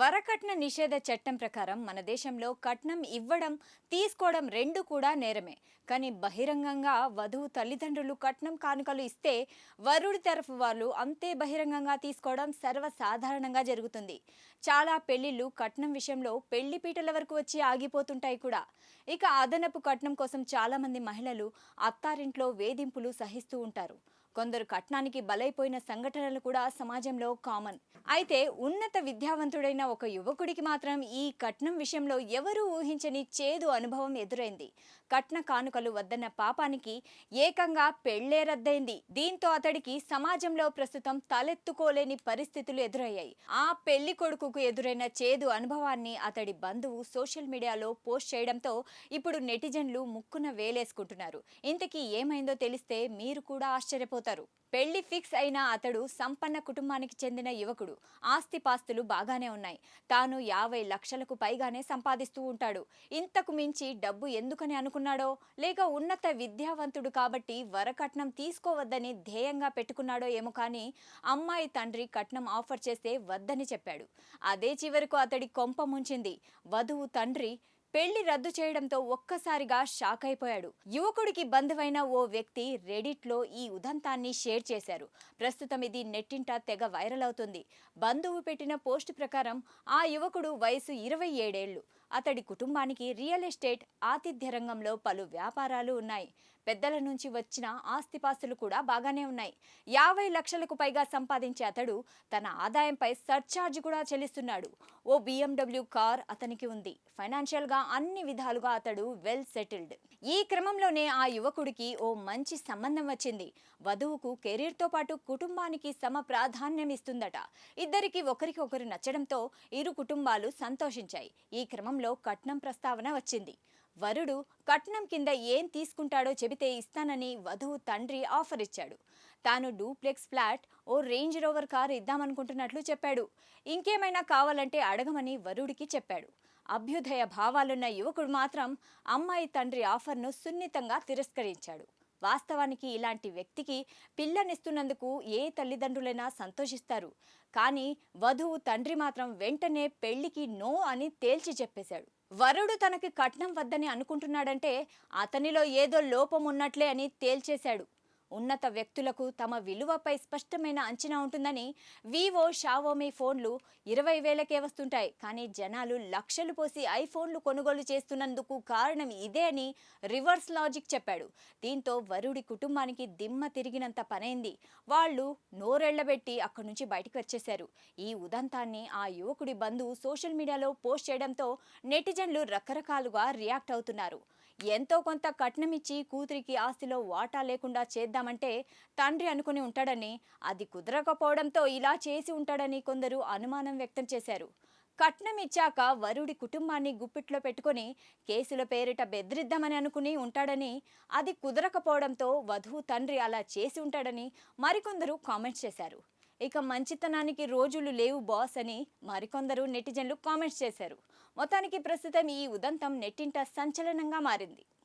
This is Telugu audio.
వరకట్న నిషేధ చట్టం ప్రకారం మన దేశంలో కట్నం ఇవ్వడం తీసుకోవడం రెండు కూడా నేరమే. కానీ బహిరంగంగా వధువు తల్లిదండ్రులు కట్నం కానుకలు ఇస్తే వరుడి తరఫు వాళ్ళు అంతే బహిరంగంగా తీసుకోవడం సర్వసాధారణంగా జరుగుతుంది. చాలా పెళ్ళిళ్ళు కట్నం విషయంలో పెళ్ళి పీటల వరకు వచ్చి ఆగిపోతుంటాయి కూడా. ఇక అదనపు కట్నం కోసం చాలామంది మహిళలు అత్తారింట్లో వేధింపులు సహిస్తూ ఉంటారు. కొందరు కట్నానికి బలైపోయిన సంఘటనలు కూడా సమాజంలో కామన్. అయితే ఉన్నత విద్యావంతుడైన ఒక యువకుడికి మాత్రం ఈ కట్నం విషయంలో ఎవరూ ఊహించని చేదు అనుభవం ఎదురైంది. కట్న కానుకలు వద్దన్న పాపానికి ఏకంగా పెళ్ళే రద్దయింది. దీంతో అతడికి సమాజంలో ప్రస్తుతం తలెత్తుకోలేని పరిస్థితులు ఎదురయ్యాయి. ఆ పెళ్ళి కొడుకుకు ఎదురైన చేదు అనుభవాన్ని అతడి బంధువు సోషల్ మీడియాలో పోస్ట్ చేయడంతో ఇప్పుడు నెటిజన్లు ముక్కున వేలేసుకుంటున్నారు. ఇంతకీ ఏమైందో తెలిస్తే మీరు కూడా ఆశ్చర్యపోతారు. పెళ్ళి ఫిక్స్ అయిన అతడు సంపన్న కుటుంబానికి చెందిన యువకుడు. ఆస్తిపాస్తులు బాగానే ఉన్నాయి. తాను యాభై లక్షలకు పైగానే సంపాదిస్తూ ఉంటాడు. ఇంతకు మించి డబ్బు ఎందుకని అనుకున్నాడో? లేక ఉన్నత విద్యావంతుడు కాబట్టి వరకట్నం తీసుకోవద్దని ధ్యేయంగా పెట్టుకున్నాడో ఏమో కానీ అమ్మాయి తండ్రి కట్నం ఆఫర్ చేస్తే వద్దని చెప్పాడు. అదే చివరకు అతడి కొంప ముంచింది. వధువు తండ్రి పెళ్ళి రద్దు చేయడంతో ఒక్కసారిగా షాక్ అయిపోయాడు. యువకుడికి బంధువైన ఓ వ్యక్తి రెడిట్లో ఈ ఉదంతాన్ని షేర్ చేశారు. ప్రస్తుతం ఇది నెట్టింట తెగ వైరల్ అవుతుంది. బంధువు పెట్టిన పోస్ట్ ప్రకారం ఆ యువకుడు వయసు ఇరవై ఏడేళ్ళు. అతడి కుటుంబానికి రియల్ ఎస్టేట్ ఆతిథ్య రంగంలో పలు వ్యాపారాలు ఉన్నాయి. పెద్దల నుంచి వచ్చిన ఆస్తిపాస్తులు కూడా బాగానే ఉన్నాయి. యాభై లక్షలకు పైగా సంపాదించే అతడు తన ఆదాయంపై సర్ఛార్జ్ కూడా చెల్లిస్తున్నాడు. ఓ బిఎండబ్ల్యూ కార్ అతనికి ఉంది. ఫైనాన్షియల్గా అన్ని విధాలుగా అతడు వెల్ సెటిల్డ్. ఈ క్రమంలోనే ఆ యువకుడికి ఓ మంచి సంబంధం వచ్చింది. వధువుకు కెరీర్తో పాటు కుటుంబానికి సమ ప్రాధాన్యం ఇస్తుందట. ఇద్దరికి ఒకరికి ఒకరు నచ్చడంతో ఇరు కుటుంబాలు సంతోషించాయి. ఈ క్రమంలో కట్నం ప్రస్తావన వచ్చింది. వరుడు కట్నం కింద ఏం తీసుకుంటాడో చెబితే ఇస్తానని వధువు తండ్రి ఆఫర్ ఇచ్చాడు. తాను డూప్లెక్స్ ఫ్లాట్ ఓ రేంజ్ రోవర్ కారు ఇద్దామనుకుంటున్నట్లు చెప్పాడు. ఇంకేమైనా కావాలంటే అడగమని వరుడికి చెప్పాడు. అభ్యుదయ భావాలున్న యువకుడు మాత్రం అమ్మాయి తండ్రి ఆఫర్ను సున్నితంగా తిరస్కరించాడు. వాస్తవానికి ఇలాంటి వ్యక్తికి పిల్లనిస్తున్నందుకు ఏ తల్లిదండ్రులైనా సంతోషిస్తారు. కానీ వధువు తండ్రి మాత్రం వెంటనే పెళ్ళికి నో అని తేల్చి చెప్పేశాడు. వరుడు తనకి కట్నం వద్దని అనుకుంటున్నాడంటే అతనిలో ఏదో లోపం ఉన్నట్లే అని తేల్చేశాడు. ఉన్నత వ్యక్తులకు తమ విలువపై స్పష్టమైన అంచనా ఉంటుందని వివో షావోమీ ఫోన్లు ఇరవై వేలకే వస్తుంటాయి. కానీ జనాలు లక్షలు పోసి ఐఫోన్లు కొనుగోలు చేస్తున్నందుకు కారణం ఇదే అని రివర్స్ లాజిక్ చెప్పాడు. దీంతో వరుడి కుటుంబానికి దిమ్మ తిరిగినంత పనైంది. వాళ్ళు నోరెళ్ళబెట్టి అక్కడి నుంచి బయటకు వచ్చేశారు ఈ ఉదంతాన్ని ఆ యువకుడి బంధువు సోషల్ మీడియాలో పోస్ట్ చేయడంతో నెటిజన్లు రకరకాలుగా రియాక్ట్ అవుతున్నారు. ఎంతో కొంత కట్నం ఇచ్చి కూతురికి ఆస్తిలో వాటా లేకుండా చేద్దామంటే తండ్రి అనుకుని ఉంటాడని అది కుదరకపోవడంతో ఇలా చేసి ఉంటాడని కొందరు అనుమానం వ్యక్తం చేశారు. కట్నం ఇచ్చాక వరుడి కుటుంబాన్ని గుప్పిట్లో పెట్టుకొని కేసుల పేరిట బెదిరిద్దామని అనుకుని ఉంటాడని అది కుదరకపోవడంతో వధువు తండ్రి అలా చేసి ఉంటాడని మరికొందరు కామెంట్స్ చేశారు. ఇక మంచితనానికి రోజులు లేవు బాస్ అని మరికొందరు నెటిజన్లు కామెంట్స్ చేశారు. మొత్తానికి ప్రస్తుతం ఈ ఉదంతం నెట్టింట సంచలనంగా మారింది.